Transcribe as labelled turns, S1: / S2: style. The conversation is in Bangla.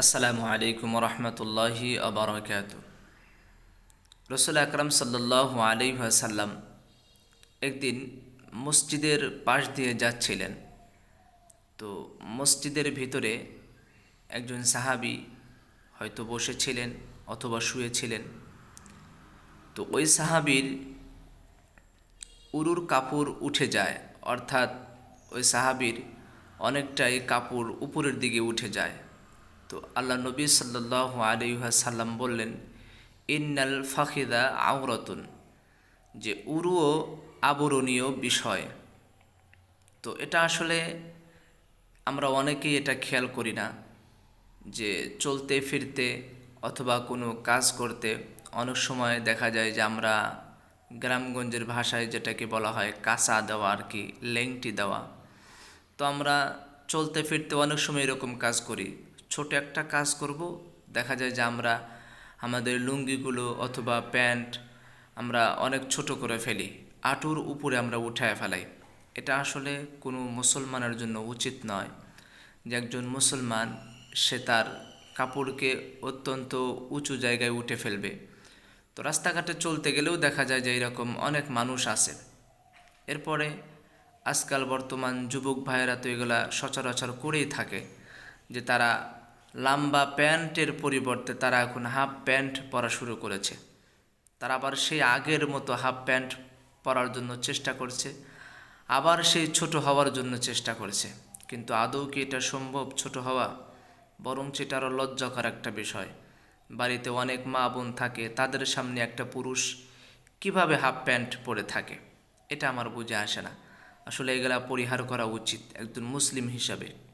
S1: আসসালামু আলাইকুম রহমতুল্লাহি আবরকাত রসুল আকরম সাল্লাহ আলাইসাল্লাম একদিন মসজিদের পাশ দিয়ে যাচ্ছিলেন। তো মসজিদের ভিতরে একজন সাহাবি হয়তো বসেছিলেন অথবা শুয়েছিলেন। তো ওই সাহাবির উরুর কাপড় উঠে যায়, অর্থাৎ ওই সাহাবির অনেকটাই কাপড় উপরের দিকে উঠে যায়। তো আল্লাহ নবী সাল্লাহ আলিহাসাল্লাম বললেন, ইন্নাল ফাখিদা আওরতুন যে উরুও আবরণীয় বিষয়। তো এটা আসলে আমরা অনেকেই এটা খেয়াল করি না, যে চলতে ফিরতে অথবা কোনো কাজ করতে অনেক সময় দেখা যায় যে আমরা গ্রামগঞ্জের ভাষায় যেটাকে বলা হয় কাঁচা দেওয়া আর কি, লেংটি দেওয়া। তো আমরা চলতে ফিরতে অনেক সময় এরকম কাজ করি। ছোট একটা কাজ করব। দেখা যায় যে আমরা আমাদের লুঙ্গিগুলো অথবা প্যান্ট আমরা অনেক ছোট করে ফেলি, আটুর উপরে আমরা উঠায় ফেলাই। এটা আসলে কোনো মুসলমানের জন্য উচিত নয় যে একজন মুসলমান সে তার কাপড়কে অত্যন্ত উঁচু জায়গায় উঠে ফেলবে। তো রাস্তাঘাটে চলতে গেলেও দেখা যায় যে এরকম অনেক মানুষ আছে। এরপরে আজকাল বর্তমান যুবক ভাইয়েরা তো এগুলা সচরাচর করেই থাকে যে তারা লম্বা প্যান্টের পরিবর্তে তারা এখন হাফ প্যান্ট পরা শুরু করেছে। তারা আবার সেই আগের মতো হাফ প্যান্ট পরার জন্য চেষ্টা করছে, আবার সেই ছোট হওয়ার জন্য চেষ্টা করছে। কিন্তু আদৌ কি এটা সম্ভব ছোট হওয়া? বরং সেটা আরও লজ্জাকর একটা বিষয়। বাড়িতে অনেক মা বোন থাকে, তাদের সামনে একটা পুরুষ কীভাবে হাফ প্যান্ট পরে থাকে, এটা আমার বুঝে আসে না। আসলে এগুলা পরিহার করা উচিত একজন মুসলিম হিসাবে।